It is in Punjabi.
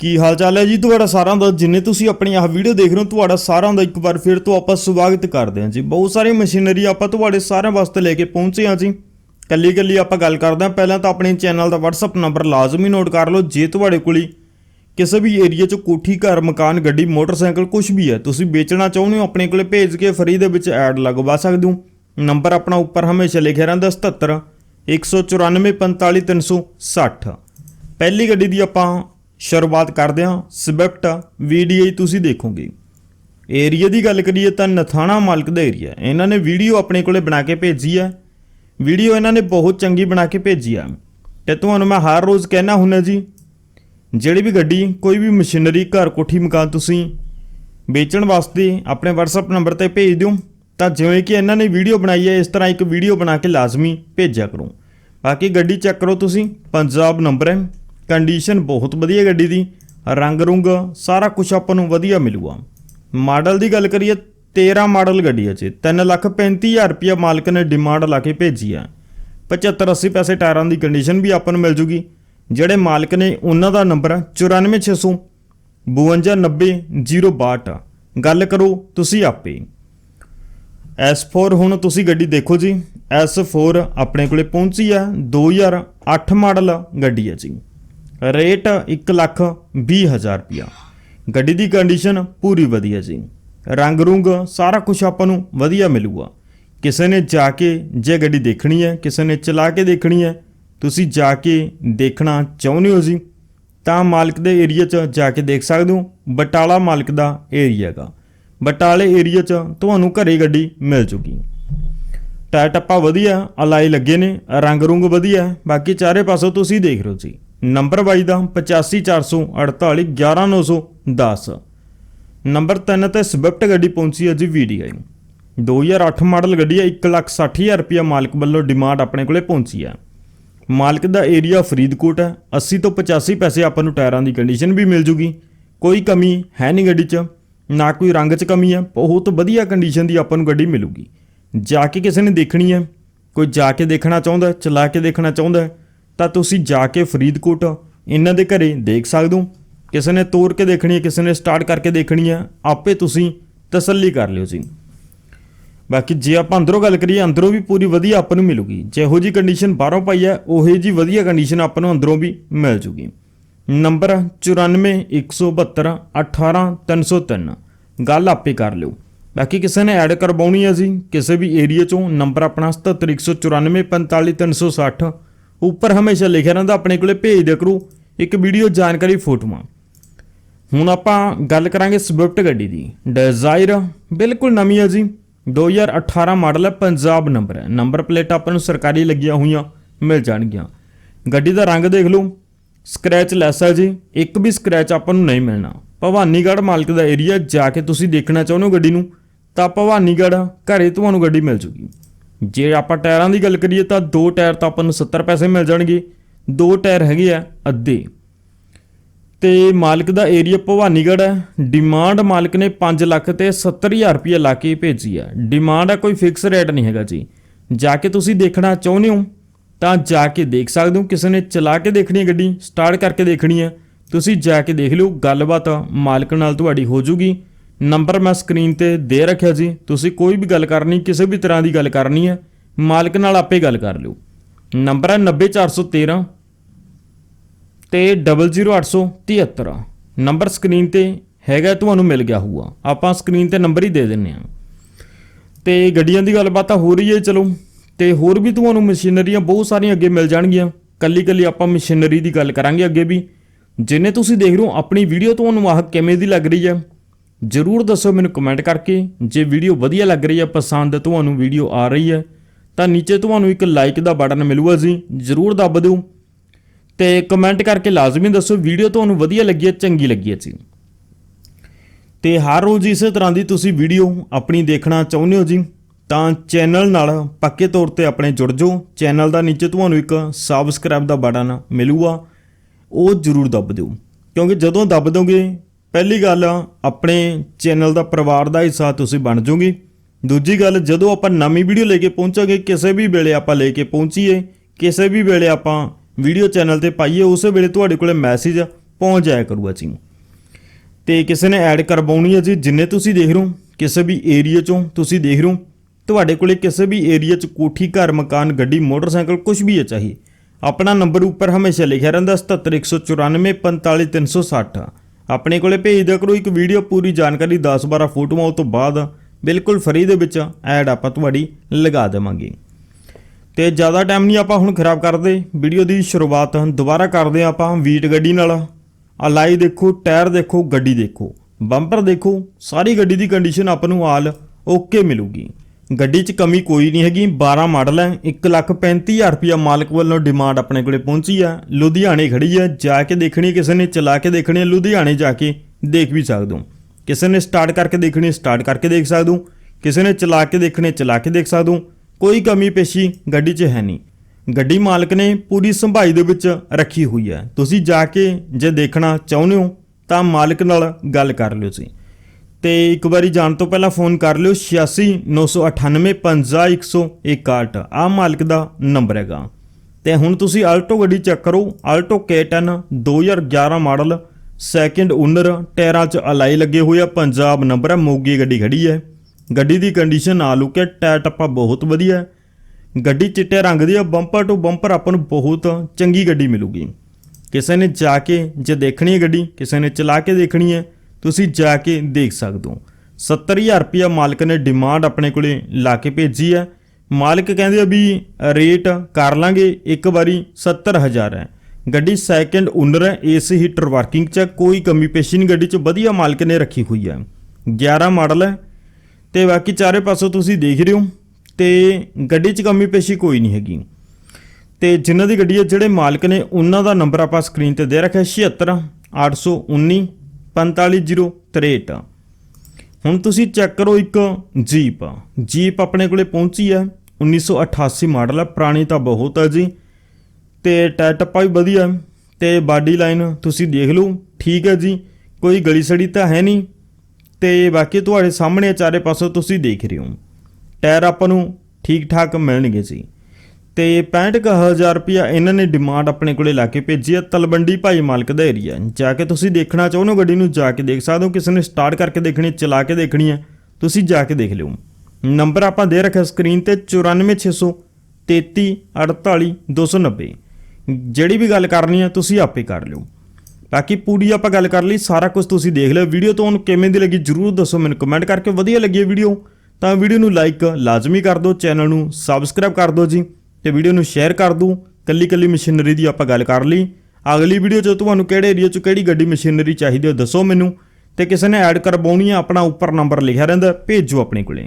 ਕੀ ਹਾਲ ਚਾਲ ਹੈ ਜੀ? ਤੁਹਾਡਾ ਸਾਰਿਆਂ ਦਾ, ਜਿੰਨੇ ਤੁਸੀਂ ਆਪਣੀ ਆਹ ਵੀਡੀਓ ਦੇਖ ਰਹੇ ਹੋ, ਤੁਹਾਡਾ ਸਾਰਿਆਂ ਦਾ ਇੱਕ ਵਾਰ ਫਿਰ ਤੋਂ ਆਪਾਂ ਸਵਾਗਤ ਕਰਦੇ ਹਾਂ ਜੀ। ਬਹੁਤ ਸਾਰੀ ਮਸ਼ੀਨਰੀ ਆਪਾਂ ਤੁਹਾਡੇ ਸਾਰਿਆਂ ਵਾਸਤੇ ਲੈ ਕੇ ਪਹੁੰਚੇ ਹਾਂ ਜੀ। ਕੱਲੀ ਕੱਲੀ ਆਪਾਂ ਗੱਲ ਕਰਦੇ ਹਾਂ। ਪਹਿਲਾਂ ਤਾਂ ਆਪਣੇ ਚੈਨਲ ਦਾ WhatsApp ਨੰਬਰ ਲਾਜ਼ਮੀ ਨੋਟ ਕਰ ਲਓ। ਜੇ ਤੁਹਾਡੇ ਕੋਲ ਕਿਸੇ ਵੀ ਏਰੀਆ 'ਚ ਕੋਠੀ, ਘਰ, ਮਕਾਨ, ਗੱਡੀ, ਮੋਟਰਸਾਈਕਲ ਕੁਝ ਵੀ ਹੈ, ਤੁਸੀਂ ਵੇਚਣਾ ਚਾਹੁੰਦੇ ਹੋ, ਆਪਣੇ ਕੋਲੇ ਭੇਜ ਕੇ ਫਰੀ ਦੇ ਵਿੱਚ ਐਡ ਲਗਵਾ ਸਕਦੇ ਹੋ। ਨੰਬਰ ਆਪਣਾ ਉੱਪਰ ਹਮੇਸ਼ਾ ਲਿਖਿਆ ਰਹਿੰਦਾ 77 194 45 360 ਪਹਿਲੀ ਗੱਡੀ ਦੀ ਆਪਾਂ ਸ਼ੁਰੂਆਤ ਕਰਦੇ ਹਾਂ। ਸਵਿਫਟ VDI ਤੁਸੀਂ ਦੇਖੋਗੇ। ਏਰੀਆ ਦੀ ਗੱਲ ਕਰੀਏ ਤਾਂ ਨਥਾਣਾ ਮਾਲਕ ਦਾ ਏਰੀਆ ਇਹਨਾਂ ਨੇ ਵੀਡੀਓ ਆਪਣੇ ਕੋਲੇ ਬਣਾ ਕੇ ਭੇਜੀ ਹੈ। ਵੀਡੀਓ ਇਹਨਾਂ ਨੇ ਬਹੁਤ ਚੰਗੀ ਬਣਾ ਕੇ ਭੇਜੀ ਆ ਤੇ ਤੁਹਾਨੂੰ ਮੈਂ ਹਰ ਰੋਜ਼ ਕਹਿਣਾ ਹੁੰਦਾ ਜੀ, ਜਿਹੜੀ ਵੀ ਗੱਡੀ, ਕੋਈ ਵੀ ਮਸ਼ੀਨਰੀ, ਘਰ, ਕੋਠੀ, ਮਕਾਨ ਤੁਸੀਂ ਵੇਚਣ ਵਾਸਤੇ ਆਪਣੇ WhatsApp ਨੰਬਰ ਤੇ ਭੇਜ ਦਿਓ। ਤਾਂ ਜਿਵੇਂ ਕਿ ਇਹਨਾਂ ਨੇ ਵੀਡੀਓ ਬਣਾਈ ਹੈ, ਇਸ ਤਰ੍ਹਾਂ ਇੱਕ ਵੀਡੀਓ ਬਣਾ ਕੇ ਲਾਜ਼ਮੀ ਭੇਜਿਆ ਕਰੋ। ਬਾਕੀ ਗੱਡੀ ਚੈੱਕ ਕਰੋ ਤੁਸੀਂ, ਪੰਜਾਬ ਨੰਬਰ ਹੈ। ਕੰਡੀਸ਼ਨ ਬਹੁਤ ਵਧੀਆ ਗੱਡੀ ਦੀ, ਰੰਗ ਰੁੰਗ ਸਾਰਾ ਕੁਝ ਆਪਾਂ ਨੂੰ ਵਧੀਆ ਮਿਲੂਗਾ। ਮਾਡਲ ਦੀ ਗੱਲ ਕਰੀਏ 13 ਮਾਡਲ ਗੱਡੀ ਹੈ ਜੀ 335000 ਰੁਪਇਆ ਮਾਲਕ ਨੇ ਡਿਮਾਂਡ ਲਾ ਕੇ ਭੇਜੀ ਹੈ 75 80 ਪੈਸੇ ਟਾਇਰਾਂ ਦੀ ਕੰਡੀਸ਼ਨ ਵੀ ਆਪਾਂ ਨੂੰ ਮਿਲ ਜੂਗੀ। ਜਿਹੜੇ ਮਾਲਕ ਨੇ ਉਹਨਾਂ ਦਾ ਨੰਬਰ 94600 5290062 ਗੱਲ ਕਰੋ ਤੁਸੀਂ ਆਪੇ। S4 ਹੁਣ ਤੁਸੀਂ ਗੱਡੀ ਦੇਖੋ ਜੀ। S4 ਆਪਣੇ ਕੋਲੇ ਪਹੁੰਚੀ ਹੈ 2008 ਮਾਡਲ ਗੱਡੀ ਹੈ ਜੀ ਰੇਟ 1 ਲੱਖ 20 ਹਜ਼ਾਰ ਰੁਪਿਆ ਗੱਡੀ ਦੀ ਕੰਡੀਸ਼ਨ ਪੂਰੀ ਵਧੀਆ ਜੀ ਰੰਗ ਰੁੰਗ ਸਾਰਾ ਕੁਝ ਆਪਾਂ ਨੂੰ ਵਧੀਆ ਮਿਲੂਗਾ। ਕਿਸੇ ਨੇ ਜਾ ਕੇ ਜੇ ਗੱਡੀ ਦੇਖਣੀ ਹੈ, ਕਿਸੇ ਨੇ ਚਲਾ ਕੇ ਦੇਖਣੀ ਹੈ, ਤੁਸੀਂ ਜਾ ਕੇ ਦੇਖਣਾ ਚਾਹੁੰਦੇ ਹੋ ਜੀ, ਤਾਂ ਮਾਲਕ ਦੇ ਏਰੀਆ 'ਚ ਜਾ ਕੇ ਦੇਖ ਸਕਦੇ ਹੋ। ਬਟਾਲਾ ਮਾਲਕ ਦਾ ਏਰੀਆ ਹੈਗਾ। ਬਟਾਲੇ ਏਰੀਆ 'ਚ ਤੁਹਾਨੂੰ ਘਰੇ ਗੱਡੀ ਮਿਲ ਜੂਗੀ। ਟਾਇਰ ਟੱਪਾ ਵਧੀਆ, ਅਲਾਈ ਲੱਗੇ ਨੇ, ਰੰਗ ਰੁੰਗ ਵਧੀਆ, ਬਾਕੀ ਚਾਰੇ ਪਾਸੋਂ ਤੁਸੀਂ ਦੇਖ ਰਹੇ ਹੋ ਜੀ। ਨੰਬਰ 22 ਦਾ 85448 11910 ਨੰਬਰ 3 ਤੇ ਸਵਿਫਟ ਗੱਡੀ ਪਹੁੰਚੀ ਹੈ ਜੀ VDI 2008 ਮਾਡਲ ਗੱਡੀ ਹੈ 160000 ਰੁਪਇਆ ਮਾਲਕ ਵੱਲੋਂ ਡਿਮਾਂਡ ਆਪਣੇ ਕੋਲੇ ਪਹੁੰਚੀ ਹੈ। ਮਾਲਕ ਦਾ ਏਰੀਆ ਫਰੀਦਕੋਟ ਹੈ 80 ਤੋਂ 85 ਪੈਸੇ ਆਪਾਂ ਨੂੰ ਟਾਇਰਾਂ ਦੀ ਕੰਡੀਸ਼ਨ ਵੀ ਮਿਲ ਜੂਗੀ। ਕੋਈ ਕਮੀ ਹੈ ਨਹੀਂ ਗੱਡੀ 'ਚ, ਨਾ ਕੋਈ ਰੰਗ 'ਚ ਕਮੀ ਹੈ, ਬਹੁਤ ਵਧੀਆ ਕੰਡੀਸ਼ਨ ਦੀ ਆਪਾਂ ਨੂੰ ਗੱਡੀ ਮਿਲੂਗੀ। ਜਾ ਕੇ ਕਿਸੇ ਨੇ ਦੇਖਣੀ ਹੈ, ਕੋਈ ਜਾ ਕੇ ਦੇਖਣਾ ਚਾਹੁੰਦਾ, ਚਲਾ ਕੇ ਦੇਖਣਾ ਚਾਹੁੰਦਾ ਤਾਂ ਤੁਸੀਂ ਜਾ ਕੇ ਫਰੀਦਕੋਟ ਇਹਨਾਂ ਦੇ ਘਰੇ ਦੇਖ ਸਕਦੇ ਹੋ। ਕਿਸੇ ਨੇ ਤੋੜ ਕੇ ਦੇਖਣੀ ਹੈ, ਕਿਸੇ ਨੇ ਸਟਾਰਟ ਕਰਕੇ ਦੇਖਣੀ ਹੈ, ਆਪੇ ਤੁਸੀਂ ਤਸੱਲੀ ਕਰ ਲਿਓ ਜੀ। ਬਾਕੀ ਜੇ ਆਪਾਂ ਅੰਦਰੋਂ ਗੱਲ ਕਰੀਏ, ਅੰਦਰੋਂ ਵੀ ਪੂਰੀ ਵਧੀਆ ਆਪਾਂ ਨੂੰ ਮਿਲੂਗੀ। ਜਿਹੋ ਜੀ ਕੰਡੀਸ਼ਨ ਬਾਹਰੋਂ ਪਾਈ ਹੈ, ਉਹੇ ਜੀ ਵਧੀਆ ਕੰਡੀਸ਼ਨ ਆਪਾਂ ਨੂੰ ਅੰਦਰੋਂ ਵੀ ਮਿਲ ਜੂਗੀ। ਨੰਬਰ 9417 18303 ਗੱਲ ਆਪੇ ਕਰ ਲਿਓ। ਬਾਕੀ ਕਿਸੇ ਨੇ ਐਡ ਕਰਵਾਉਣੀ ਹੈ ਜੀ, ਕਿਸੇ ਵੀ ਏਰੀਆ ਚੋਂ, ਨੰਬਰ ਆਪਣਾ 7719455360 ਉੱਪਰ ਹਮੇਸ਼ਾ ਲਿਖਿਆ ਰਹਿੰਦਾ, ਆਪਣੇ ਕੋਲੇ ਭੇਜ ਦਿਆ ਕਰੋ। ਇੱਕ ਵੀਡੀਓ ਜਾਣਕਾਰੀ ਫੋਟੋਆਂ। ਹੁਣ ਆਪਾਂ ਗੱਲ ਕਰਾਂਗੇ ਸਵਿਫਟ ਗੱਡੀ ਦੀ। ਡਿਜ਼ਾਇਰ ਬਿਲਕੁਲ ਨਵੀਂ ਹੈ ਜੀ। 2018 ਮਾਡਲ ਹੈ, ਪੰਜਾਬ ਨੰਬਰ ਹੈ। ਨੰਬਰ ਪਲੇਟ ਆਪਾਂ ਨੂੰ ਸਰਕਾਰੀ ਲੱਗੀਆਂ ਹੋਈਆਂ, ਮਿਲ ਜਾਣਗੀਆਂ। ਗੱਡੀ ਦਾ ਰੰਗ ਦੇਖ ਲਓ। ਸਕ੍ਰੈਚ ਲੈਸ ਹੈ ਜੀ। ਇੱਕ ਵੀ ਸਕ੍ਰੈਚ ਆਪਾਂ ਨੂੰ ਨਹੀਂ ਮਿਲਣਾ। ਭਵਾਨੀਗੜ੍ਹ ਮਾਲਕ ਦਾ ਏਰੀਆ ਜਾ ਕੇ ਤੁਸੀਂ ਦੇਖਣਾ ਚਾਹੁੰਦੇ ਹੋ ਗੱਡੀ ਨੂੰ, ਤਾਂ ਭਵਾਨੀਗੜ੍ਹ ਘਰੇ ਤੁਹਾਨੂੰ ਗੱਡੀ ਮਿਲ ਜੂਗੀ। ਜੇ ਆਪਾਂ ਟਾਇਰਾਂ ਦੀ ਗੱਲ ਕਰੀਏ ਤਾਂ ਦੋ ਟਾਇਰ ਤਾਂ ਆਪਾਂ ਨੂੰ 70 ਪੈਸੇ ਮਿਲ ਜਾਣਗੇ। ਦੋ ਟਾਇਰ ਹੈਗੇ ਆ ਅੱਧੇ। ਤੇ ਮਾਲਕ ਦਾ ਏਰੀਆ ਭਵਾਨੀਗੜ੍ਹ ਹੈ। ਡਿਮਾਂਡ ਮਾਲਕ ਨੇ 5 ਲੱਖ ਤੇ 70000 ਰੁਪਏ ਲਾ ਕੇ ਭੇਜੀ ਹੈ ਡਿਮਾਂਡ ਹੈ ਕੋਈ ਫਿਕਸ ਰੇਟ ਨਹੀਂ ਹੈਗਾ ਜੀ। ਜਾ ਕੇ ਤੁਸੀਂ ਦੇਖਣਾ ਚਾਹੁੰਦੇ ਹੋ, ਤਾਂ ਜਾ ਕੇ ਦੇਖ ਸਕਦੇ ਹੋ। ਕਿਸੇ ਨੇ ਚਲਾ ਕੇ ਦੇਖਣੀ ਹੈ ਗੱਡੀ, ਸਟਾਰਟ ਕਰਕੇ ਦੇਖਣੀ ਹੈ। ਤੁਸੀਂ ਜਾ ਕੇ ਦੇਖ ਲਿਓ, ਗੱਲਬਾਤ ਮਾਲਕ ਨਾਲ ਤੁਹਾਡੀ ਹੋ ਜੂਗੀ। ਨੰਬਰ ਮੈਂ ਸਕਰੀਨ ਤੇ ਦੇ ਰੱਖਿਆ ਜੀ ਤੁਸੀਂ ਕੋਈ ਵੀ ਗੱਲ ਕਰਨੀ, ਕਿਸੇ ਵੀ ਤਰ੍ਹਾਂ ਦੀ ਗੱਲ ਕਰਨੀ ਹੈ, ਮਾਲਕ ਨਾਲ ਆਪੇ ਗੱਲ ਕਰ ਲਿਓ। ਨੰਬਰ ਹੈ 90413 ਤੇ 00873 ਨੰਬਰ ਸਕਰੀਨ ਤੇ ਹੈਗਾ, ਤੁਹਾਨੂੰ ਮਿਲ ਗਿਆ ਹੋਊਗਾ। ਆਪਾਂ ਸਕਰੀਨ ਤੇ ਨੰਬਰ ਹੀ ਦੇ ਦਿੰਨੇ ਆ ਤੇ ਗੱਡੀਆਂ ਦੀ ਗੱਲਬਾਤ ਤਾਂ ਹੋ ਰਹੀ ਹੈ, ਚਲੋ। ਤੇ ਹੋਰ ਵੀ ਤੁਹਾਨੂੰ ਮਸ਼ੀਨਰੀਆਂ ਬਹੁਤ ਸਾਰੀਆਂ ਅੱਗੇ ਮਿਲ ਜਾਣਗੀਆਂ। ਕੱਲੀ ਕੱਲੀ ਆਪਾਂ ਮਸ਼ੀਨਰੀ ਦੀ ਗੱਲ ਕਰਾਂਗੇ ਅੱਗੇ ਵੀ। ਜਿੰਨੇ ਤੁਸੀਂ ਦੇਖ ਰਹੇ ਹੋ, ਆਪਣੀ ਵੀਡੀਓ ਤੁਹਾਨੂੰ ਆਹ ਕਿਵੇਂ ਦੀ ਲੱਗ ਰਹੀ ਹੈ। ਜਰੂਰ ਦੱਸੋ ਮੈਨੂੰ ਕਮੈਂਟ ਕਰਕੇ। ਜੇ ਵੀਡੀਓ ਵਧੀਆ ਲੱਗ ਰਹੀ ਹੈ, ਪਸੰਦ ਤੁਹਾਨੂੰ ਵੀਡੀਓ ਆ ਰਹੀ ਹੈ, ਤਾਂ ਨੀਚੇ ਤੁਹਾਨੂੰ ਇੱਕ ਲਾਈਕ ਦਾ ਬਟਨ ਮਿਲੂਗਾ ਜੀ, ਜਰੂਰ ਦੱਬ ਦਿਓ। ਤੇ ਕਮੈਂਟ ਕਰਕੇ ਲਾਜ਼ਮੀ ਦੱਸੋ ਵੀਡੀਓ ਤੁਹਾਨੂੰ ਵਧੀਆ ਲੱਗੀ ਹੈ, ਚੰਗੀ ਲੱਗੀ ਹੈ ਜੀ। ਤੇ ਹਰ ਰੋਜ਼ ਇਸੇ ਤਰ੍ਹਾਂ ਦੀ ਤੁਸੀਂ ਵੀਡੀਓ ਆਪਣੀ ਦੇਖਣਾ ਚਾਹੁੰਦੇ ਹੋ ਜੀ, ਤਾਂ ਚੈਨਲ ਨਾਲ ਪੱਕੇ ਤੌਰ ਤੇ ਆਪਣੇ ਜੁੜ ਜਾਓ। ਚੈਨਲ ਦਾ ਨੀਚੇ ਤੁਹਾਨੂੰ ਇੱਕ ਸਬਸਕ੍ਰਾਈਬ ਦਾ ਬਟਨ ਮਿਲੂਗਾ, ਉਹ ਜ਼ਰੂਰ ਦੱਬ ਦਿਓ। ਕਿਉਂਕਿ ਜਦੋਂ ਦੱਬ ਦੋਗੇ ਪਹਿਲੀ ਗੱਲ ਆਪਣੇ ਚੈਨਲ ਦਾ ਪਰਿਵਾਰ ਦਾ ਹਿੱਸਾ ਤੁਸੀਂ ਬਣ ਜਾਓਗੇ ਦੂਜੀ ਗੱਲ, ਜਦੋਂ ਆਪਾਂ ਨਵੀਂ ਵੀਡੀਓ ਲੈ ਕੇ ਪਹੁੰਚਾਂਗੇ, ਕਿਸੇ ਵੀ ਵੇਲੇ ਆਪਾਂ ਲੈ ਕੇ ਪਹੁੰਚੀਏ, ਕਿਸੇ ਵੀ ਵੇਲੇ ਆਪਾਂ ਵੀਡੀਓ ਚੈਨਲ ਤੇ ਪਾਈਏ, ਉਸੇ ਵੇਲੇ ਤੁਹਾਡੇ ਕੋਲੇ ਮੈਸੇਜ ਪਹੁੰਚ ਜਾਇਆ ਕਰੂਗਾ ਜੀ ਤੇ ਕਿਸੇ ਨੇ ਐਡ ਕਰਵਾਉਣੀ ਹੈ ਜੀ, ਜਿੰਨੇ ਤੁਸੀਂ ਦੇਖ ਰਹੇ ਹੋ, ਕਿਸੇ ਵੀ ਏਰੀਆ ਚੋਂ ਤੁਸੀਂ ਦੇਖ ਰਹੇ ਹੋ, ਤੁਹਾਡੇ ਕੋਲੇ ਕਿਸੇ ਵੀ ਏਰੀਆ 'ਚ ਕੋਠੀ, ਘਰ, ਮਕਾਨ, ਗੱਡੀ, ਮੋਟਰਸਾਈਕਲ ਕੁਝ ਵੀ ਹੈ ਚਾਹੀਏ ਆਪਣਾ ਨੰਬਰ ਉੱਪਰ ਹਮੇਸ਼ਾ ਲਿਖਿਆ ਰਹਿੰਦਾ 7714945360 ਆਪਣੇ ਕੋਲੇ ਭੇਜ ਦਿਆ ਕਰੋ, ਇੱਕ ਵੀਡੀਓ ਪੂਰੀ ਜਾਣਕਾਰੀ 10-12 ਫੋਟੋਆਂ ਉਹ ਤੋਂ ਬਾਅਦ ਬਿਲਕੁਲ ਫਰੀ ਦੇ ਵਿੱਚ ਐਡ ਆਪਾਂ ਤੁਹਾਡੀ ਲਗਾ ਦੇਵਾਂਗੇ। ਤੇ ਜ਼ਿਆਦਾ ਟਾਈਮ ਨਹੀਂ ਆਪਾਂ ਹੁਣ ਖਰਾਬ ਕਰਦੇ ਵੀਡੀਓ ਦੀ ਸ਼ੁਰੂਆਤ ਦੁਬਾਰਾ ਕਰਦੇ ਹਾਂ ਆਪਾਂ, ਵੀਟ ਗੱਡੀ ਨਾਲ। ਅਲਾਈ ਦੇਖੋ, ਟਾਇਰ ਦੇਖੋ, ਗੱਡੀ ਦੇਖੋ, ਬੰਪਰ ਦੇਖੋ, ਸਾਰੀ ਗੱਡੀ ਦੀ ਕੰਡੀਸ਼ਨ ਆਪਾਂ ਨੂੰ ਆਲ ਓਕੇ ਮਿਲੂਗੀ। ਗੱਡੀ 'ਚ ਕਮੀ ਕੋਈ ਨਹੀਂ ਹੈਗੀ 12 ਮਾਡਲ ਹੈ 135000 ਰੁਪਿਆ ਮਾਲਕ ਵੱਲੋਂ ਡਿਮਾਂਡ ਆਪਣੇ ਕੋਲੇ ਪਹੁੰਚੀ ਆ। ਲੁਧਿਆਣੇ ਖੜੀ ਹੈ ਜਾ ਕੇ ਦੇਖਣੀ ਕਿਸੇ ਨੇ, ਚਲਾ ਕੇ ਦੇਖਣੀ ਹੈ ਲੁਧਿਆਣੇ ਜਾ ਕੇ ਦੇਖ ਵੀ ਸਕਦੇ। ਹੋ ਕਿਸੇ ਨੇ ਸਟਾਰਟ ਕਰਕੇ ਦੇਖਣੀ ਸਟਾਰਟ ਕਰਕੇ ਦੇਖ ਸਕਦੇ। ਹੋ ਕਿਸੇ ਨੇ ਚਲਾ ਕੇ ਦੇਖਣੇ, ਚਲਾ ਕੇ ਦੇਖ ਸਕਦੇ। ਹੋ ਕੋਈ ਕਮੀ ਪੇਸ਼ੀ ਗੱਡੀ 'ਚ ਹੈ ਨਹੀਂ। ਗੱਡੀ ਮਾਲਕ ਨੇ ਪੂਰੀ ਸੰਭਾਈ ਦੇ ਵਿੱਚ ਰੱਖੀ ਹੋਈ ਹੈ। ਤੁਸੀਂ ਜਾ ਕੇ ਜੇ ਦੇਖਣਾ ਚਾਹੁੰਦੇ ਹੋ, ਤਾਂ ਮਾਲਕ ਨਾਲ ਗੱਲ ਕਰ ਲਿਓ ਜੀ ਤੇ ਇੱਕ ਵਾਰੀ ਜਾਣ ਤੋਂ ਪਹਿਲਾਂ ਫੋਨ ਕਰ ਲਿਓ 8698950161 ਆ ਮਾਲਕ ਦਾ ਨੰਬਰ ਹੈਗਾ। ਤੇ ਹੁਣ ਤੁਸੀਂ ਆਲਟੋ ਗੱਡੀ ਚੈੱਕ ਕਰੋ। Alto K10 2011 model, second owner, ਟਾਇਰਾਂ 'ਚ ਅਲਾਈ ਲੱਗੇ ਹੋਏ ਆ, ਪੰਜਾਬ ਨੰਬਰ ਹੈ ਮੋਗੀ ਗੱਡੀ ਖੜੀ ਹੈ। ਗੱਡੀ ਦੀ ਕੰਡੀਸ਼ਨ ਆ ਲੁੱਕ ਹੈ, ਟਾਇਰ ਟੱਪਾ ਬਹੁਤ ਵਧੀਆ ਹੈ। ਗੱਡੀ ਚਿੱਟੇ ਰੰਗ ਦੀ ਆ, ਬੰਪਰ ਟੂ ਬੰਪਰ ਆਪਾਂ ਨੂੰ ਬਹੁਤ ਚੰਗੀ ਗੱਡੀ ਮਿਲੂਗੀ। ਕਿਸੇ ਨੇ ਜਾ ਕੇ ਜੇ ਦੇਖਣੀ ਹੈ ਗੱਡੀ, ਕਿਸੇ ਨੇ ਚਲਾ ਕੇ ਦੇਖਣੀ ਹੈ ਤੁਸੀਂ ਜਾ ਕੇ ਦੇਖ ਸਕਦੇ ਹੋ। 70000 ਰੁਪਇਆ ਮਾਲਕ ਨੇ ਡਿਮਾਂਡ ਆਪਣੇ ਕੋਲੇ ਲਾ ਕੇ ਭੇਜੀ ਹੈ। ਮਾਲਕ ਕਹਿੰਦੇ ਆ ਵੀ ਰੇਟ ਕਰ ਲਾਂਗੇ ਇੱਕ ਵਾਰੀ 70000 ਹੈ। ਗੱਡੀ ਸੈਕਿੰਡ ਓਨਰ ਹੈ ਏਸੀ ਹੀਟਰ ਵਰਕਿੰਗ ਚ ਹੈ, ਕੋਈ ਕਮੀ ਪੇਸ਼ੀ ਨਹੀਂ ਗੱਡੀ ਚ ਵਧੀਆ ਮਾਲਕ ਨੇ ਰੱਖੀ ਹੋਈ ਹੈ। 11 ਮਾਡਲ ਹੈ ਤੇ ਬਾਕੀ ਚਾਰੇ ਪਾਸੋਂ ਤੁਸੀਂ ਦੇਖ ਰਹੇ ਹੋ ਤੇ ਗੱਡੀ 'ਚ ਕਮੀ ਪੇਸ਼ੀ ਕੋਈ ਨਹੀਂ ਹੈਗੀ। ਤੇ ਜਿਨ੍ਹਾਂ ਦੀ ਗੱਡੀ ਹੈ ਜਿਹੜੇ ਮਾਲਕ ਨੇ ਉਹਨਾਂ ਦਾ ਨੰਬਰ ਆਪਾਂ ਸਕਰੀਨ ਤੇ ਦੇ ਰੱਖਿਆ 76 819 45063 ਹੁਣ ਤੁਸੀਂ ਚੈੱਕ ਕਰੋ ਇੱਕ ਜੀਪ। ਜੀਪ ਆਪਣੇ ਕੋਲੇ ਪਹੁੰਚੀ ਹੈ। 1988 ਮਾਡਲ ਹੈ। ਪੁਰਾਣੀ ਤਾਂ ਬਹੁਤ ਹੈ ਜੀ। ਤੇ ਟਾਇਰ ਟੱਪਾ ਵੀ ਵਧੀਆ ਹੈ। ਤੇ ਬਾਡੀ ਲਾਈਨ ਤੁਸੀਂ ਦੇਖ ਲਓ। ਠੀਕ ਹੈ ਜੀ। ਕੋਈ ਗਲੀ ਸੜੀ ਤਾਂ ਹੈ ਨਹੀਂ। ਤੇ ਬਾਕੀ ਤੁਹਾਡੇ ਸਾਹਮਣੇ ਚਾਰੇ ਪਾਸੋਂ ਤੁਸੀਂ ਦੇਖ ਰਹੇ ਹੋ। ਟਾਇਰ ਆਪਾਂ ਨੂੰ ਠੀਕ ਠਾਕ ਮਿਲਣਗੇ ਜੀ। ਤੇ 65000 ਰੁਪਇਆ ਇਹਨਾਂ ਨੇ ਡਿਮਾਂਡ ਆਪਣੇ ਕੋਲੇ ਲਾ ਕੇ ਭੇਜੀ ਹੈ ਤਲਵੰਡੀ ਭਾਈ ਮਾਲਕ ਦਾ ਏਰੀਆ ਜਾ ਕੇ ਤੁਸੀਂ ਦੇਖਣਾ ਚਾਹੋ ਹੋ ਗੱਡੀ ਨੂੰ, ਜਾ ਕੇ ਦੇਖ ਸਕਦੇ ਹੋ, ਕਿਸੇ ਨੇ ਸਟਾਰਟ ਕਰਕੇ ਦੇਖਣੀ, ਚਲਾ ਕੇ ਦੇਖਣੀ ਹੈ ਤੁਸੀਂ ਜਾ ਕੇ ਦੇਖ ਲਿਓ। ਨੰਬਰ ਆਪਾਂ ਦੇ ਰੱਖਿਆ ਸਕਰੀਨ ਤੇ 94600 33 48 290 ਜਿਹੜੀ ਵੀ ਗੱਲ ਕਰਨੀ ਹੈ ਤੁਸੀਂ ਆਪੇ ਕਰ ਲਿਓ। ਬਾਕੀ ਪੂਰੀ ਆਪਾਂ ਗੱਲ ਕਰ ਲਈ, ਸਾਰਾ ਕੁਝ ਤੁਸੀਂ ਦੇਖ ਲਿਓ। ਵੀਡੀਓ ਤੁਹਾਨੂੰ ਕਿਵੇਂ ਦੀ ਲੱਗੀ, ਜਰੂਰ ਦੱਸੋ ਮੈਨੂੰ ਕਮੈਂਟ ਕਰਕੇ। ਵਧੀਆ ਲੱਗੀ ਵੀਡੀਓ, ਤਾਂ ਵੀਡੀਓ ਨੂੰ ਲਾਈਕ ਲਾਜ਼ਮੀ ਕਰ ਦਿਓ, ਚੈਨਲ ਨੂੰ ਸਬਸਕ੍ਰਾਈਬ ਕਰ ਦਿਓ ਜੀ। ਤੇ ਵੀਡੀਓ ਨੂੰ ਸ਼ੇਅਰ ਕਰ ਦਿਓ ਕੱਲੀ ਕੱਲੀ ਮਸ਼ੀਨਰੀ ਦੀ ਆਪਾਂ ਗੱਲ ਕਰ ਲਈ। ਅਗਲੀ ਵੀਡੀਓ 'ਚ ਤੁਹਾਨੂੰ ਕਿਹੜੇ ਏਰੀਆ 'ਚ ਕਿਹੜੀ ਗੱਡੀ ਮਸ਼ੀਨਰੀ ਚਾਹੀਦੀ ਹੈ ਦੱਸੋ ਮੈਨੂੰ। ਤੇ ਕਿਸੇ ਨੇ ਐਡ ਕਰਵਾਉਣੀ ਹੈ, ਆਪਣਾ ਉੱਪਰ ਨੰਬਰ ਲਿਖਿਆ ਰਹਿੰਦਾ, ਭੇਜੋ ਆਪਣੇ ਕੋਲੇ।